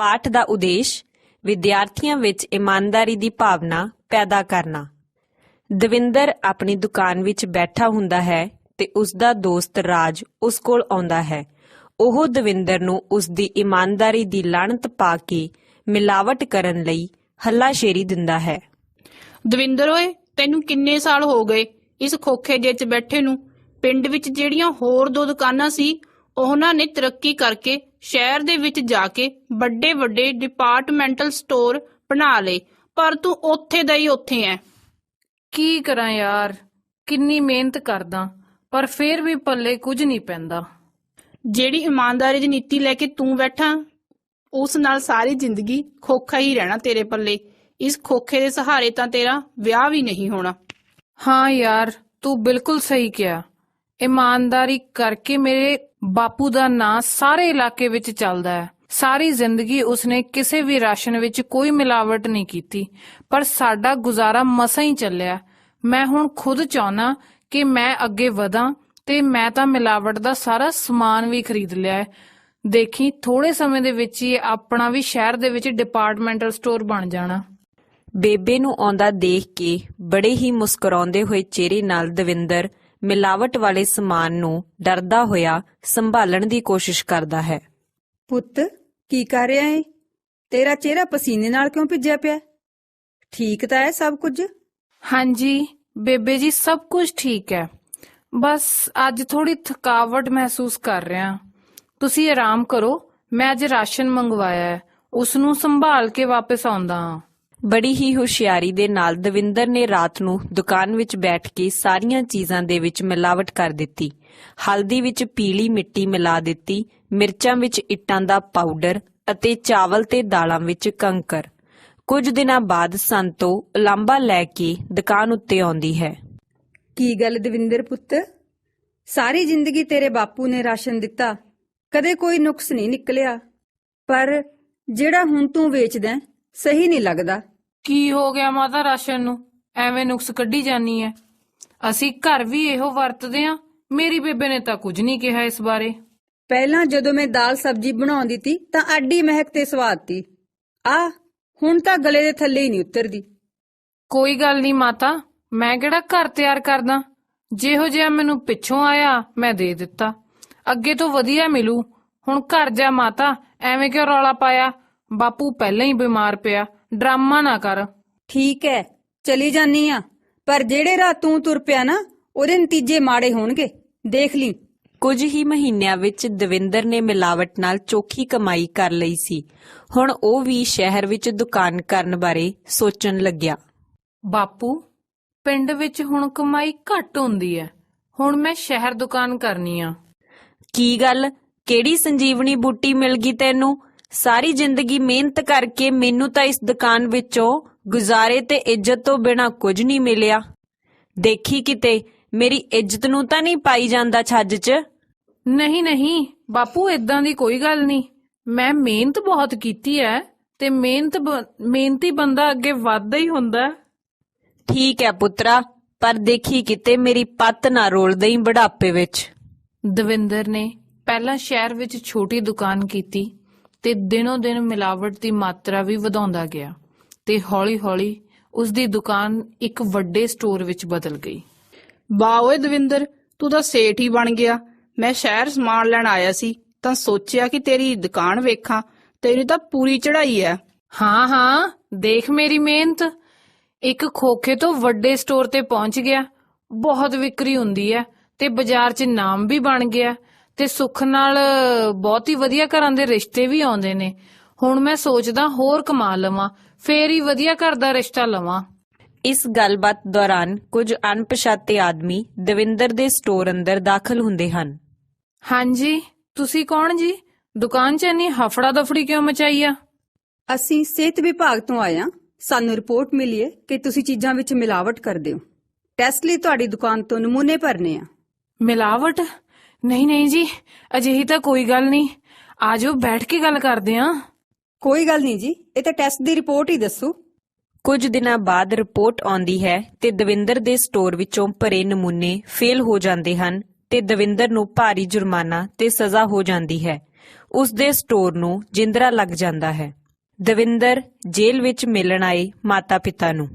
ਪਾਠ ਦਾ ਉਦੇਸ਼ ਵਿਦਿਆਰਥੀਆਂ ਵਿੱਚ ਇਮਾਨਦਾਰੀ ਦੀ ਭਾਵਨਾ ਪੈਦਾ ਕਰਨਾ। ਦਵਿੰਦਰ ਆਪਣੀ ਦੁਕਾਨ ਵਿੱਚ ਬੈਠਾ ਹੁੰਦਾ ਹੈ ਤੇ ਉਸ ਦਾ ਦੋਸਤ ਰਾਜ ਉਸ ਕੋਲ ਆਉਂਦਾ ਹੈ। ਉਹ ਦਵਿੰਦਰ ਨੂੰ ਉਸ ਦੀ ਇਮਾਨਦਾਰੀ ਦੀ ਲਾਹਨਤ ਪਾ ਕੇ ਮਿਲਾਵਟ ਕਰਨ ਲਈ ਹੱਲਾਸ਼ੇਰੀ ਦਿੰਦਾ ਹੈ। ਦਵਿੰਦਰ ਓਏ, ਤੈਨੂੰ ਕਿੰਨੇ ਸਾਲ ਹੋ ਗਏ ਇਸ ਖੋਖੇ ਜਿਹੇ 'ਚ ਬੈਠੇ ਨੂੰ? ਪਿੰਡ ਵਿੱਚ ਜਿਹੜੀਆਂ ਹੋਰ ਦੋ ਦੁਕਾਨਾਂ ਸੀ, ਉਹਨਾਂ ਨੇ ਤਰੱਕੀ ਕਰਕੇ ਸ਼ਹਿਰ ਦੇ ਵਿੱਚ ਜਾ ਕੇ ਵੱਡੇ ਵੱਡੇ ਡਿਪਾਰਟਮੈਂਟਲ ਸਟੋਰ ਬਣਾ ਲਏ। ਪਰ ਤੂੰ ਉੱਥੇ ਦਾ ਹੀ ਉੱਥੇ ਐ। ਕੀ ਕਰਾਂ ਯਾਰ? ਕਿੰਨੀ ਮਿਹਨਤ ਕਰਦਾ ਪਰ ਫੇਰ ਵੀ ਪੱਲੇ ਕੁਝ ਨਹੀਂ ਪੈਂਦਾ। ਜਿਹੜੀ ਇਮਾਨਦਾਰੀ ਦੀ ਨੀਤੀ ਲੈ ਕੇ ਤੂੰ ਬੈਠਾ ਉਸ ਨਾਲ ਸਾਰੀ ਜ਼ਿੰਦਗੀ ਖੋਖਾ ਹੀ ਰਹਿਣਾ ਤੇਰੇ ਪੱਲੇ। ਇਸ ਖੋਖੇ ਦੇ ਸਹਾਰੇ ਤਾਂ ਤੇਰਾ ਵਿਆਹ ਵੀ ਨਹੀਂ ਹੋਣਾ। ਹਾਂ ਯਾਰ ਤੂੰ ਬਿਲਕੁਲ ਸਹੀ ਕਿਹਾ। ਇਮਾਨਦਾਰੀ ਕਰਕੇ ਮੇਰੇ ਬਾਪੂ ਦਾ ਨਾਂ ਸਾਰੇ ਇਲਾਕੇ ਵਿੱਚ ਚੱਲਦਾ ਹੈ। ਸਾਰੀ ਜ਼ਿੰਦਗੀ ਉਸਨੇ ਕਿਸੇ ਵੀ ਰਾਸ਼ਨ ਵਿੱਚ ਕੋਈ ਮਿਲਾਵਟ ਨਹੀਂ ਕੀਤੀ, ਪਰ ਸਾਡਾ ਗੁਜ਼ਾਰਾ ਮਸਾਂ ਹੀ ਚੱਲਿਆ। ਮੈਂ ਹੁਣ ਖੁਦ ਚਾਹਨਾ ਕਿ ਮੈਂ ਅੱਗੇ ਵਧਾਂ ਤੇ ਮੈਂ ਤਾਂ ਮਿਲਾਵਟ ਦਾ ਸਾਰਾ ਸਮਾਨ ਵੀ ਖਰੀਦ ਲਿਆ ਹੈ। ਦੇਖੀ ਥੋੜੇ ਸਮੇਂ ਦੇ ਵਿੱਚ ਹੀ ਆਪਣਾ ਵੀ ਸ਼ਹਿਰ ਦੇ ਵਿੱਚ ਡਿਪਾਰਟਮੈਂਟਲ ਸਟੋਰ ਬਣ ਜਾਣਾ। ਬੇਬੇ ਨੂੰ ਆਉਂਦਾ ਦੇਖ ਕੇ ਬੜੇ ਹੀ ਮੁਸਕਰਾਉਂਦੇ ਹੋਏ ਚਿਹਰੇ ਨਾਲ ਦਵਿੰਦਰ ਮਿਲਾਵਟ ਵਾਲੇ ਸਮਾਨ ਨੂੰ ਡਰਦਾ ਹੋਇਆ ਸੰਭਾਲਣ ਦੀ ਕੋਸ਼ਿਸ਼ ਕਰਦਾ ਹੈ। ਪੁੱਤ ਕੀ ਕਰ ਰਿਹਾ ਏ? ਤੇਰਾ ਚਿਹਰਾ ਪਸੀਨੇ ਨਾਲ ਕਿਉਂ ਭਿੱਜਿਆ ਪਿਆ? ਠੀਕ ਤਾਂ ਹੈ ਸਭ ਕੁਝ? ਹਾਂਜੀ ਬੇਬੇ ਜੀ ਸਭ ਕੁਝ ਠੀਕ ਹੈ। ਬਸ ਅੱਜ ਥੋੜੀ ਥਕਾਵਟ ਮਹਿਸੂਸ ਕਰ ਰਿਹਾ। ਤੁਸੀਂ ਆਰਾਮ ਕਰੋ ਮੈਂ ਅੱਜ ਰਾਸ਼ਨ ਮੰਗਵਾਇਆ ਹੈ। ਉਸ ਨੂੰ ਸੰਭਾਲ ਕੇ ਵਾਪਸ ਆਉਂਦਾ ਹਾਂ। ਬੜੀ ਹੀ ਹੁਸ਼ਿਆਰੀ ਦੇ ਨਾਲ ਦਵਿੰਦਰ ਨੇ ਰਾਤ ਨੂੰ ਦੁਕਾਨ ਵਿੱਚ ਬੈਠ ਕੇ ਸਾਰੀਆਂ ਚੀਜ਼ਾਂ ਦੇ ਵਿੱਚ ਮਿਲਾਵਟ ਕਰ ਦਿੱਤੀ। ਹਲਦੀ ਵਿੱਚ ਪੀਲੀ ਮਿੱਟੀ ਮਿਲਾ ਦਿੱਤੀ, ਮਿਰਚਾਂ ਵਿੱਚ ਇੱਟਾਂ ਦਾ ਪਾਊਡਰ ਅਤੇ ਚਾਵਲ ਤੇ ਦਾਲਾਂ ਵਿੱਚ ਕੰਕਰ। ਕੁਝ ਦਿਨਾਂ ਬਾਅਦ ਸੰਤੋ ਉਲਾਂਬਾ ਲੈ ਕੇ ਦੁਕਾਨ ਉੱਤੇ ਆਉਂਦੀ ਹੈ। ਕੀ ਗੱਲ ਦਵਿੰਦਰ ਪੁੱਤ? ਸਾਰੀ ਜ਼ਿੰਦਗੀ ਤੇਰੇ ਬਾਪੂ ਨੇ ਰਾਸ਼ਨ ਦਿੱਤਾ। ਕਦੇ ਕੋਈ ਨੁਕਸ ਨਹੀਂ ਨਿਕਲਿਆ। ਪਰ ਜਿਹੜਾ ਹੁਣ ਤੂੰ ਵੇਚਦਾ, ਸਹੀ ਨਹੀਂ ਲੱਗਦਾ। ਕੀ ਹੋ ਗਿਆ ਮਾਤਾ ਰਾਸ਼ਨ ਨੂੰ? ਐਵੇਂ ਨੁਕਸ ਕੱਢੀ ਜਾਨੀ ਹੈ ਅਸੀਂ ਘਰ ਵੀ ਇਹੋ ਵਰਤਦੇ ਆ। ਮੇਰੀ ਬੇਬੇ ਨੇ ਤਾਂ ਕੁਝ ਨਹੀਂ ਕਿਹਾ ਇਸ ਬਾਰੇ। ਪਹਿਲਾਂ ਜਦੋਂ ਮੈਂ ਦਾਲ ਸਬਜ਼ੀ ਬਣਾਉਂਦੀ ਤੀ ਤਾਂ ਆਡੀ ਮਹਿਕ ਤੇ ਸਵਾਦ ਤੀ। ਆ ਹੁਣ ਤਾਂ ਗਲੇ ਦੇ ਥੱਲੇ ਹੀ ਨਹੀਂ ਉਤਰਦੀ। ਕੋਈ ਗੱਲ ਨਹੀਂ ਮਾਤਾ ਮੈਂ ਕਿਹੜਾ ਘਰ ਤਿਆਰ ਕਰਦਾ? ਜਿਹੋ ਜਿਹਾ ਮੈਨੂੰ ਪਿੱਛੋਂ ਆਇਆ ਮੈਂ ਦੇ ਦਿੱਤਾ। ਅੱਗੇ ਤੋਂ ਵਧੀਆ ਮਿਲੂ। ਹੁਣ ਘਰ ਜਾ ਮਾਤਾ ਐਵੇਂ ਕਿਉਂ ਰੌਲਾ ਪਾਇਆ? ਬਾਪੂ ਪਹਿਲਾਂ ਹੀ ਬਿਮਾਰ ਪਿਆ। ਡਰਾਮਾ ਨਾ ਕਰ। ਠੀਕ ਹੈ ਚਲੀ ਜਾਨੀ ਆ। ਪਰ ਜਿਹੜੇ ਰਾਹ ਤੂੰ ਤੁਰ ਪਿਆ ਨਾ ਉਹਦੇ ਨਤੀਜੇ ਮਾੜੇ ਹੋਣਗੇ। ਦੇਖ ਲਈ। ਕੁਝ ਹੀ ਮਹੀਨਿਆਂ ਵਿੱਚ ਦਵਿੰਦਰ ਨੇ ਮਿਲਾਵਟ ਨਾਲ ਚੋਖੀ ਕਮਾਈ ਕਰ ਲਈ ਸੀ। ਹੁਣ ਉਹ ਵੀ ਸ਼ਹਿਰ ਵਿੱਚ ਦੁਕਾਨ ਕਰਨ ਬਾਰੇ ਸੋਚਣ ਲੱਗਿਆ। ਬਾਪੂ ਪਿੰਡ ਵਿੱਚ ਹੁਣ ਕਮਾਈ ਘੱਟ ਹੁੰਦੀ ਹੈ ਹੁਣ ਮੈਂ ਸ਼ਹਿਰ ਦੁਕਾਨ ਕਰਨੀ ਆ। ਕੀ ਗੱਲ? ਕਿਹੜੀ ਸੰਜੀਵਨੀ ਬੂਟੀ ਮਿਲ ਗਈ ਤੈਨੂੰ? ਸਾਰੀ ਜ਼ਿੰਦਗੀ ਮਿਹਨਤ ਕਰਕੇ ਮੈਨੂੰ ਤਾਂ ਇਸ ਦੁਕਾਨ ਵਿੱਚੋਂ ਗੁਜ਼ਾਰੇ ਤੇ ਇੱਜ਼ਤ ਤੋਂ ਬਿਨਾ ਕੁਝ ਨਹੀਂ ਮਿਲਿਆ। ਦੇਖੀ ਕਿਤੇ ਮੇਰੀ ਇੱਜ਼ਤ ਨੂੰ ਤਾਂ ਨਹੀਂ ਪਾਈ ਜਾਂਦਾ ਛੱਜ 'ਚ? ਨਹੀਂ ਨਹੀਂ ਬਾਪੂ ਇਦਾਂ ਦੀ ਕੋਈ ਗੱਲ ਨਹੀਂ। ਮੈਂ ਮਿਹਨਤ ਬਹੁਤ ਕੀਤੀ ਹੈ ਤੇ ਮਿਹਨਤ ਬ- ਮਿਹਨਤੀ ਬੰਦਾ ਅੱਗੇ ਵੱਧਦਾ ਹੀ ਹੁੰਦਾ। ਹੈ। ਠੀਕ ਹੈ ਪੁੱਤਰਾ ਪਰ ਦੇਖੀ ਕਿਤੇ ਮੇਰੀ ਪੱਤ ਨਾ ਰੋਲ ਦੇਈ ਬੁਢਾਪੇ ਵਿੱਚ। ਦਵਿੰਦਰ ਨੇ ਪਹਿਲਾਂ ਸ਼ਹਿਰ ਵਿੱਚ ਛੋਟੀ ਦੁਕਾਨ ਕੀਤੀ। ਤੇ ਦਿਨੋ ਦਿਨ ਮਿਲਾਵਟ ਦੀ ਮਾਤਰਾ ਵੀ ਵਧਾਉਂਦਾ ਗਿਆ ਤੇ ਹੌਲੀ-ਹੌਲੀ ਉਸ ਦੀ ਦੁਕਾਨ ਇੱਕ ਵੱਡੇ ਸਟੋਰ ਵਿੱਚ ਬਦਲ ਗਈ। ਵਾਹ ਦਵਿੰਦਰ ਤੂੰ ਤਾਂ ਸੇਠ ਹੀ ਬਣ ਗਿਆ। ਮੈਂ ਸ਼ਹਿਰ ਸਮਾਨ ਲੈਣ ਆਇਆ ਸੀ ਤਾਂ ਸੋਚਿਆ ਕਿ ਤੇਰੀ ਦੁਕਾਨ ਵੇਖਾਂ। ਤੇਰੀ ਤਾਂ ਪੂਰੀ ਚੜ੍ਹਾਈ ਐ। ਹਾਂ ਹਾਂ ਦੇਖ ਮੇਰੀ ਮਿਹਨਤ। ਇੱਕ ਖੋਖੇ ਤੋਂ ਵੱਡੇ ਸਟੋਰ ਤੇ ਪਹੁੰਚ ਗਿਆ। ਬਹੁਤ ਵਿਕਰੀ ਹੁੰਦੀ ਹੈ ਤੇ ਬਾਜ਼ਾਰ 'ਚ ਨਾਮ ਵੀ ਬਣ ਗਿਆ। ਤੇ ਸੁੱਖ ਨਾਲ ਬਹੁਤ ਹੀ ਵਧੀਆ ਘਰਾਂ ਦੇ ਰਿਸ਼ਤੇ ਵੀ ਆਉਂਦੇ ਨੇ। ਹੁਣ ਮੈਂ ਸੋਚਦਾ ਹੋਰ ਕਮਾ ਲਵਾਂ ਫੇਰ ਹੀ ਵਧੀਆ ਘਰ ਦਾ ਰਿਸ਼ਤਾ ਲਵਾਂ। ਇਸ ਗੱਲਬਾਤ ਦੌਰਾਨ ਕੁਝ ਅਣਪਛਾਤੇ ਆਦਮੀ ਦਵਿੰਦਰ ਦੇ ਸਟੋਰ ਅੰਦਰ ਦਾਖਲ ਹੁੰਦੇ ਹਨ। ਹਾਂਜੀ ਤੁਸੀਂ ਕੌਣ ਜੀ? ਦੁਕਾਨ 'ਚ ਇੰਨੀ ਹਫੜਾ ਦਫੜੀ ਕਿਉਂ ਮਚਾਈ ਆ? ਅਸੀਂ ਸਿਹਤ ਵਿਭਾਗ ਤੋਂ ਆਏ ਹਾਂ। ਸਾਨੂੰ ਰਿਪੋਰਟ ਮਿਲੀ ਹੈ ਕਿ ਤੁਸੀਂ ਚੀਜ਼ਾਂ ਵਿੱਚ ਮਿਲਾਵਟ ਕਰਦੇ ਹੋ। ਟੈਸਟ ਲਈ ਤੁਹਾਡੀ ਦੁਕਾਨ ਤੋਂ ਨਮੂਨੇ ਭਰਨੇ ਆ। ਮਿਲਾਵਟ? ਨਹੀਂ ਨਹੀਂ ਜੀ ਅਜਿਹੀ ਤਾਂ ਕੋਈ ਗੱਲ ਨਹੀਂ। ਆਜੋ ਬੈਠ ਕੇ ਗੱਲ ਕਰਦੇ ਆਂ। ਕੋਈ ਗੱਲ ਨਹੀਂ ਜੀ ਇਹ ਤਾਂ ਟੈਸਟ ਦੀ ਰਿਪੋਰਟ ਹੀ ਦੱਸੋ। ਕੁਝ ਦਿਨਾਂ ਬਾਅਦ ਰਿਪੋਰਟ ਆਉਂਦੀ ਹੈ ਤੇ ਦਵਿੰਦਰ ਦੇ ਸਟੋਰ ਵਿੱਚੋਂ ਭਰੇ ਨਮੂਨੇ ਫੇਲ ਹੋ ਜਾਂਦੇ ਹਨ ਤੇ ਦਵਿੰਦਰ ਨੂੰ ਭਾਰੀ ਜੁਰਮਾਨਾ ਤੇ ਸਜ਼ਾ ਹੋ ਜਾਂਦੀ ਹੈ। ਉਸ ਦੇ ਸਟੋਰ ਨੂੰ ਜਿੰਦਰਾ ਲੱਗ ਜਾਂਦਾ ਹੈ। ਦਵਿੰਦਰ ਜੇਲ੍ਹ ਵਿੱਚ ਮਿਲਣ ਆਏ ਮਾਤਾ-ਪਿਤਾ ਨੂੰ।